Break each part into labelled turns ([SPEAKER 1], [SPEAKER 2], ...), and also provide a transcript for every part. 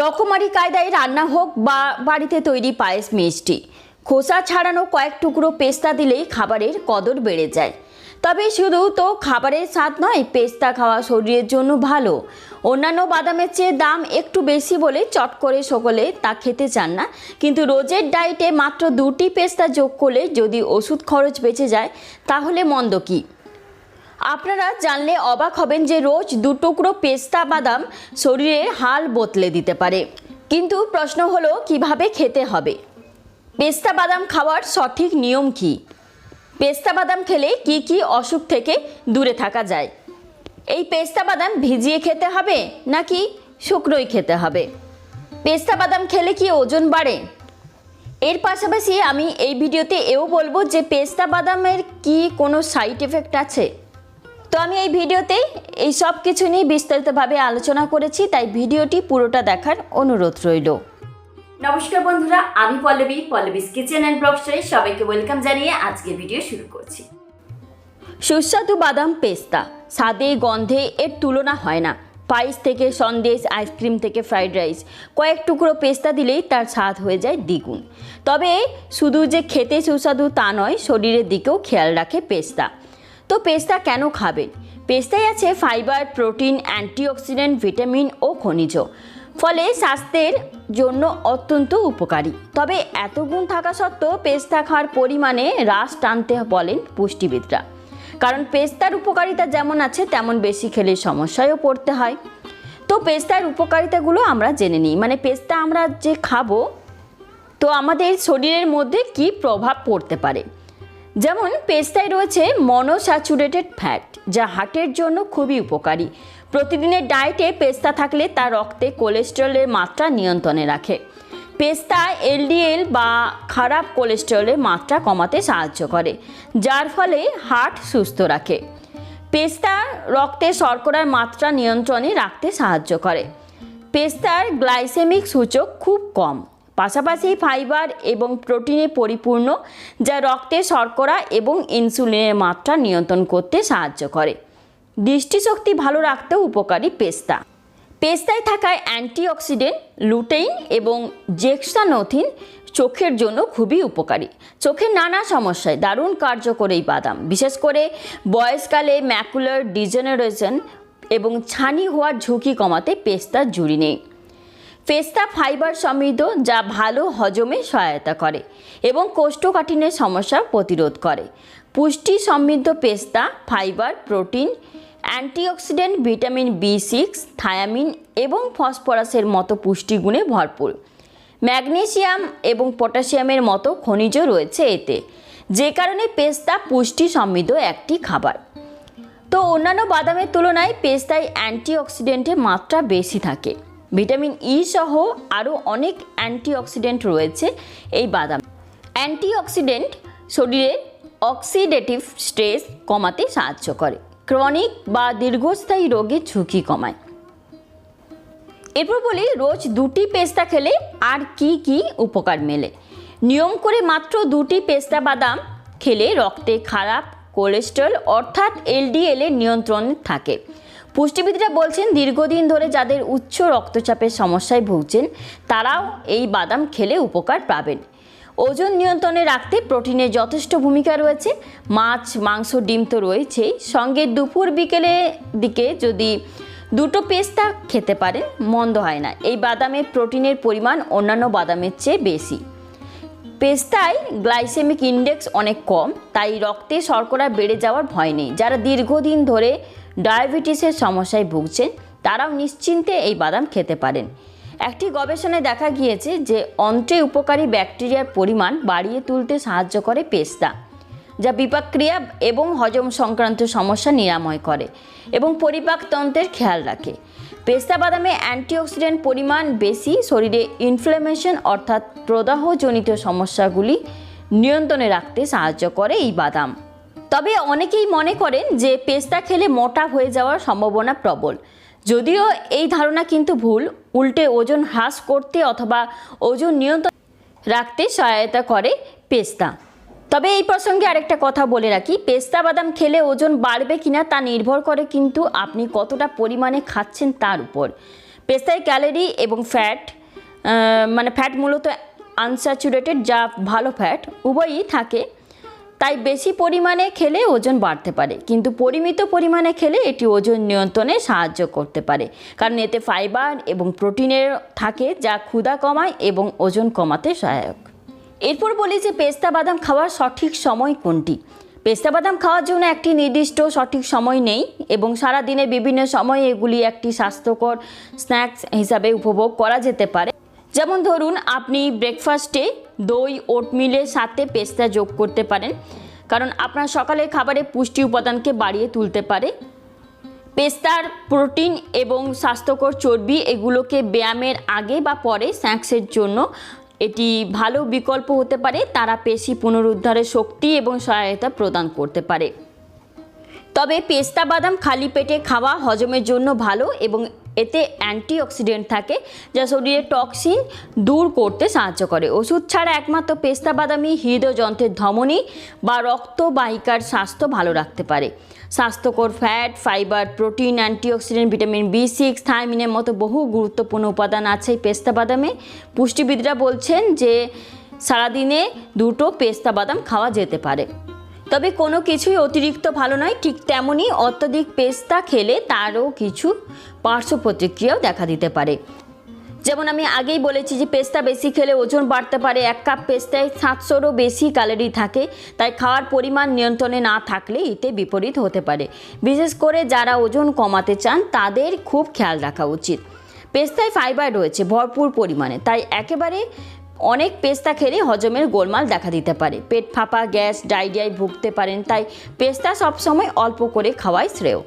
[SPEAKER 1] রকমারি কায়দায় রান্না হোক বা বাড়িতে তৈরি পায়েস মিষ্টি। খোসা ছাড়ানো কয়েক টুকরো পেস্তা দিলেই খাবারের কদর বেড়ে যায়। তবে শুধু তো খাবারের স্বাদ নয়, পেস্তা খাওয়া শরীরের জন্য ভালো। অন্যান্য বাদামের চেয়ে দাম একটু বেশি বলে চট করে সকলে তা খেতে চান না। কিন্তু রোজের ডায়েটে মাত্র দুটি পেস্তা যোগ করলে যদি ওষুধ খরচ বেঁচে যায়, তাহলে মন্দ কী? আপনারা জানলে অবাক হবেন যে রোজ দু টুকরো পেস্তা বাদাম শরীরের হাল বদলে দিতে পারে। কিন্তু প্রশ্ন হলো, কীভাবে খেতে হবে? পেস্তা বাদাম খাওয়ার সঠিক নিয়ম কি? পেস্তা বাদাম খেলে কি কি অসুখ থেকে দূরে থাকা যায়? এই পেস্তা বাদাম ভিজিয়ে খেতে হবে নাকি শুকনোই খেতে হবে? পেস্তা বাদাম খেলে কি ওজন বাড়ে? এর পাশাপাশি আমি এই ভিডিওতে এও বলব যে পেস্তা বাদামের কি কোনো সাইড এফেক্ট আছে? তো আমি এই ভিডিওতে এই সব কিছু নিয়ে বিস্তারিতভাবে আলোচনা করেছি তাই ভিডিওটি পুরোটা দেখার অনুরোধ রইল। নমস্কার বন্ধুরা আমি পল্লবী পল্লবীস কিচেন অ্যান্ড ব্লগসে সবাইকে ওয়েলকাম জানিয়ে আজকে ভিডিও শুরু করছি। সুস্বাদু বাদাম পেস্তা স্বাদে গন্ধে এর তুলনা হয় না। পায়েস থেকে সন্দেশ আইসক্রিম থেকে ফ্রাইড রাইস কয়েক টুকরো পেস্তা দিলেই তার স্বাদ হয়ে যায় দ্বিগুণ। তবে শুধু যে খেতে সুস্বাদু তা নয় শরীরের দিকেও খেয়াল রাখে পেস্তা। তো পেস্তা কেন খাবেন? পেস্তায় আছে ফাইবার, প্রোটিন, অ্যান্টিঅক্সিডেন্ট, ভিটামিন ও খনিজ। ফলে স্বাস্থ্যের জন্য অত্যন্ত উপকারী। তবে এত গুণ থাকা সত্ত্বেও পেস্তা খাওয়ার পরিমাণে হ্রাস টানতে বলেন পুষ্টিবিদরা। কারণ পেস্তার উপকারিতা যেমন আছে, তেমন বেশি খেলে সমস্যায়ও পড়তে হয়। তো পেস্তার উপকারিতাগুলো আমরা জেনে নিই। মানে পেস্তা আমরা যে খাব, তো আমাদের শরীরের মধ্যে কি প্রভাব পড়তে পারে? যেমন পেস্তায় রয়েছে মনোস্যাচুরেটেড ফ্যাট যা হার্টের জন্য খুবই উপকারী। প্রতিদিনের ডায়েটে পেস্তা থাকলে তা রক্তে কোলেস্টেরলের মাত্রা নিয়ন্ত্রণে রাখে। পেস্তা এলডিএল বা খারাপ কোলেস্টেরলের মাত্রা কমাতে সাহায্য করে, যার ফলে হার্ট সুস্থ রাখে। পেস্তা রক্তে শর্করার মাত্রা নিয়ন্ত্রণে রাখতে সাহায্য করে। পেস্তার গ্লাইসেমিক সূচক খুব কম। পাশাপাশি ফাইবার এবং প্রোটিনে পরিপূর্ণ, যা রক্তে শর্করা এবং ইনসুলিনের মাত্রা নিয়ন্ত্রণ করতে সাহায্য করে। দৃষ্টিশক্তি ভালো রাখতেও উপকারী পেস্তা। পেস্তায় থাকা অ্যান্টিঅক্সিডেন্ট, লুটেইন এবং জেক্সানোথিন চোখের জন্য খুবই উপকারী। চোখের নানা সমস্যায় দারুণ কার্যকর এই বাদাম। বিশেষ করে বয়সকালে ম্যাকুলার ডিজেনারেশন এবং ছানি হওয়ার ঝুঁকি কমাতে পেস্তার জুড়ি নেই। পেস্তা ফাইবার সমৃদ্ধ যা ভালো হজমে সহায়তা করে এবং কোষ্ঠকাঠিন্যের সমস্যা প্রতিরোধ করে। পুষ্টি সমৃদ্ধ পেস্তা, fibre, protein, antioxidant, vitamin B six thiamine এবং ফসফরাসের মতো পুষ্টিগুণে ভরপুর। ম্যাগনেসিয়াম এবং পটাশিয়ামের মতো খনিজ রয়েছে এতে, যে কারণে পেস্তা পুষ্টি সমৃদ্ধ একটি খাবার। তো অন্যান্য বাদামের তুলনায় পেস্তায় অ্যান্টিঅক্সিডেন্টের মাত্রা বেশি থাকে। ভিটামিন ই সহ আরও অনেক অ্যান্টিঅক্সিডেন্ট রয়েছে এই বাদাম। অ্যান্টিঅক্সিডেন্ট শরীরে অক্সিডেটিভ স্ট্রেস কমাতে সাহায্য করে, ক্রনিক বা দীর্ঘস্থায়ী রোগের ঝুঁকি কমায়। এরপর বলি, রোজ দুটি পেস্তা খেলে আর কি কি উপকার মেলে? নিয়ম করে মাত্র দুটি পেস্তা বাদাম খেলে রক্তে খারাপ কোলেস্টেরল অর্থাৎ এলডিএল এর নিয়ন্ত্রণে থাকে। পুষ্টিবিদরা বলছেন, দীর্ঘদিন ধরে যাদের উচ্চ রক্তচাপের সমস্যায় ভুগছেন, তারাও এই বাদাম খেলে উপকার পাবেন। ওজন নিয়ন্ত্রণে রাখতে প্রোটিনের যথেষ্ট ভূমিকা রয়েছে। মাছ, মাংস, ডিম তো রয়েছেই। সঙ্গে দুপুর বিকেলে দিকে যদি দুটো পেস্তা খেতে পারেন, মন্দ হয় না। এই বাদামে প্রোটিনের পরিমাণ অন্যান্য বাদামের চেয়ে বেশি। পেস্তায় গ্লাইসেমিক ইন্ডেক্স অনেক কম, তাই রক্তে শর্করা বেড়ে যাওয়ার ভয় নেই। যারা দীর্ঘদিন ধরে ডায়াবেটিসের সমস্যায় ভুগছেন, তারাও নিশ্চিন্তে এই বাদাম খেতে পারেন। একটি গবেষণায় দেখা গিয়েছে যে অন্ত্রে উপকারী ব্যাকটেরিয়ার পরিমাণ বাড়িয়ে তুলতে সাহায্য করে পেস্তা। যা বিপাকক্রিয়া এবং হজম সংক্রান্ত সমস্যা নিরাময় করে এবং পরিপাকতন্ত্রের খেয়াল রাখে। পেস্তা বাদামে অ্যান্টিঅক্সিডেন্ট পরিমাণ বেশি, শরীরে ইনফ্লামেশন অর্থাৎ প্রদাহজনিত সমস্যাগুলি নিয়ন্ত্রণে রাখতে সাহায্য করে এই বাদাম। তবে অনেকেই মনে করেন যে পেস্তা খেলে মোটা হয়ে যাওয়ার সম্ভাবনা প্রবল। যদিও এই ধারণা কিন্তু ভুল, উল্টে ওজন হ্রাস করতে অথবা ওজন নিয়ন্ত্রণ রাখতে সহায়তা করে পেস্তা। তবে এই প্রসঙ্গে আরেকটা কথা বলে রাখি, পেস্তা বাদাম খেলে ওজন বাড়বে কিনা তা নির্ভর করে কিন্তু আপনি কতটা পরিমাণে খাচ্ছেন তার উপর। পেস্তায় ক্যালোরি এবং ফ্যাট মানে ফ্যাট মূলত আনস্যাচুরেটেড যা ভালো ফ্যাট, উভয়ই থাকে। তাই বেশি পরিমাণে খেলে ওজন বাড়তে পারে, কিন্তু পরিমিত পরিমাণে খেলে এটি ওজন নিয়ন্ত্রণে সাহায্য করতে পারে। কারণ এতে ফাইবার এবং প্রোটিনের থাকে যা ক্ষুধা কমায় এবং ওজন কমাতে সহায়ক। এরপর বলি যে পেস্তা বাদাম খাওয়ার সঠিক সময় কোনটি? পেস্তা বাদাম খাওয়ার জন্য একটি নির্দিষ্ট সঠিক সময় নেই এবং সারা দিনে বিভিন্ন সময়ে এগুলি একটি স্বাস্থ্যকর স্ন্যাক্স হিসাবে উপভোগ করা যেতে পারে। যেমন ধরুন, আপনি ব্রেকফাস্টে দই ওটমিলের সাথে পেস্তা যোগ করতে পারেন, কারণ আপনার সকালে খাবারে পুষ্টি উপাদানকে বাড়িয়ে তুলতে পারে। পেস্তার প্রোটিন এবং স্বাস্থ্যকর চর্বি এগুলোকে ব্যায়ামের আগে বা পরে স্ন্যাক্সের জন্য এটি ভালো বিকল্প হতে পারে, তারা পেশি পুনরুদ্ধারের শক্তি এবং সহায়তা প্রদান করতে পারে। তবে পেস্তা বাদাম খালি পেটে খাওয়া হজমের জন্য ভালো এবং এতে অ্যান্টিঅক্সিডেন্ট থাকে, যা শরীরের টক্সিন দূর করতে সাহায্য করে। ওষুধ ছাড়া একমাত্র পেস্তা বাদামই হৃদযন্ত্রের ধমনী বা রক্তবাহিকার স্বাস্থ্য ভালো রাখতে পারে। স্বাস্থ্যকর fat, fibre, protein, antioxidant, vitamin B six, থাইমিনের মতো বহু গুরুত্বপূর্ণ উপাদান আছে পেস্তা বাদামে। পুষ্টিবিদরা বলছেন যে সারাদিনে দুটো পেস্তা বাদাম খাওয়া যেতে পারে। তবে কোনো কিছুই অতিরিক্ত ভালো নয়। ঠিক তেমনই অত্যধিক পেস্তা খেলে তারও কিছু পার্শ্ব প্রতিক্রিয়াও দেখা দিতে পারে। যেমন আমি আগেই বলেছি যে পেস্তা বেশি খেলে ওজন বাড়তে পারে। এক কাপ পেস্তায় সাতশোরও বেশি ক্যালোরি থাকে। তাই খাওয়ার পরিমাণ নিয়ন্ত্রণে না থাকলে এতে বিপরীত হতে পারে। বিশেষ করে যারা ওজন কমাতে চান, তাদের খুব খেয়াল রাখা উচিত। পেস্তায় ফাইবার রয়েছে, ভরপুর পরিমাণে। তাই একেবারে অনেক পেস্তা খেলে হজমের গোলমাল দেখা দিতে পারে। পেট ফাঁপা, গ্যাস, ডায়রিয়ায় ভুগতে পারেন, তাই পেস্তা সবসময় অল্প করে খাওয়াই শ্রেয়।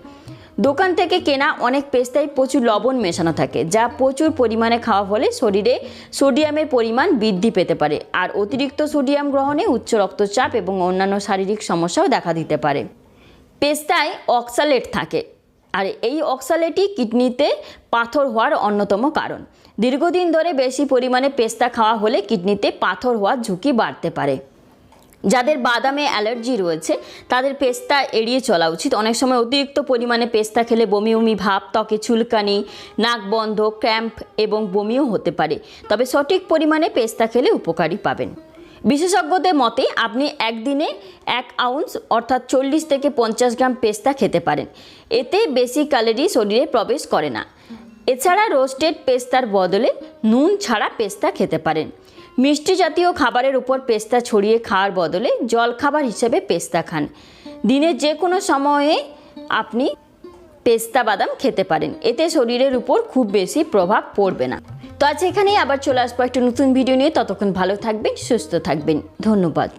[SPEAKER 1] দোকান থেকে কেনা অনেক পেস্তায় প্রচুর লবণ মেশানো থাকে, যা প্রচুর পরিমাণে খাওয়া ফলে শরীরে সোডিয়ামের পরিমাণ বৃদ্ধি পেতে পারে, আর অতিরিক্ত সোডিয়াম গ্রহণে উচ্চ রক্তচাপ এবং অন্যান্য শারীরিক সমস্যাও দেখা দিতে পারে। পেস্তায় অক্সালেট থাকে, আর এই অক্সালেটই কিডনিতে পাথর হওয়ার অন্যতম কারণ। দীর্ঘদিন ধরে বেশি পরিমাণে পেস্তা খাওয়া হলে কিডনিতে পাথর হওয়ার ঝুঁকি বাড়তে পারে। যাদের বাদামে অ্যালার্জি রয়েছে, তাদের পেস্তা এড়িয়ে চলা উচিত। অনেক সময় অতিরিক্ত পরিমাণে পেস্তা খেলে বমি বমি ভাব, ত্বকে চুলকানি, নাক বন্ধ, ক্র্যাম্প এবং বমিও হতে পারে। তবে সঠিক পরিমাণে পেস্তা খেলে উপকারী পাবেন। বিশেষজ্ঞদের মতে, আপনি একদিনে এক আউন্স অর্থাৎ চল্লিশ থেকে পঞ্চাশ গ্রাম পেস্তা খেতে পারেন। এতে বেশি ক্যালোরি শরীরে প্রবেশ করে না। এছাড়া রোস্টেড পেস্তার বদলে নুন ছাড়া পেস্তা খেতে পারেন। মিষ্টি জাতীয় খাবারের উপর পেস্তা ছড়িয়ে খাওয়ার বদলে জলখাবার হিসেবে পেস্তা খান। দিনের যে কোনো সময়ে আপনি পেস্তা বাদাম খেতে পারেন। এতে শরীরের উপর খুব বেশি প্রভাব পড়বে না। তো আজ এখানেই আবার চলে আসব একটা নতুন ভিডিও নিয়ে। ততক্ষণ ভালো থাকবেন, সুস্থ থাকবেন। ধন্যবাদ।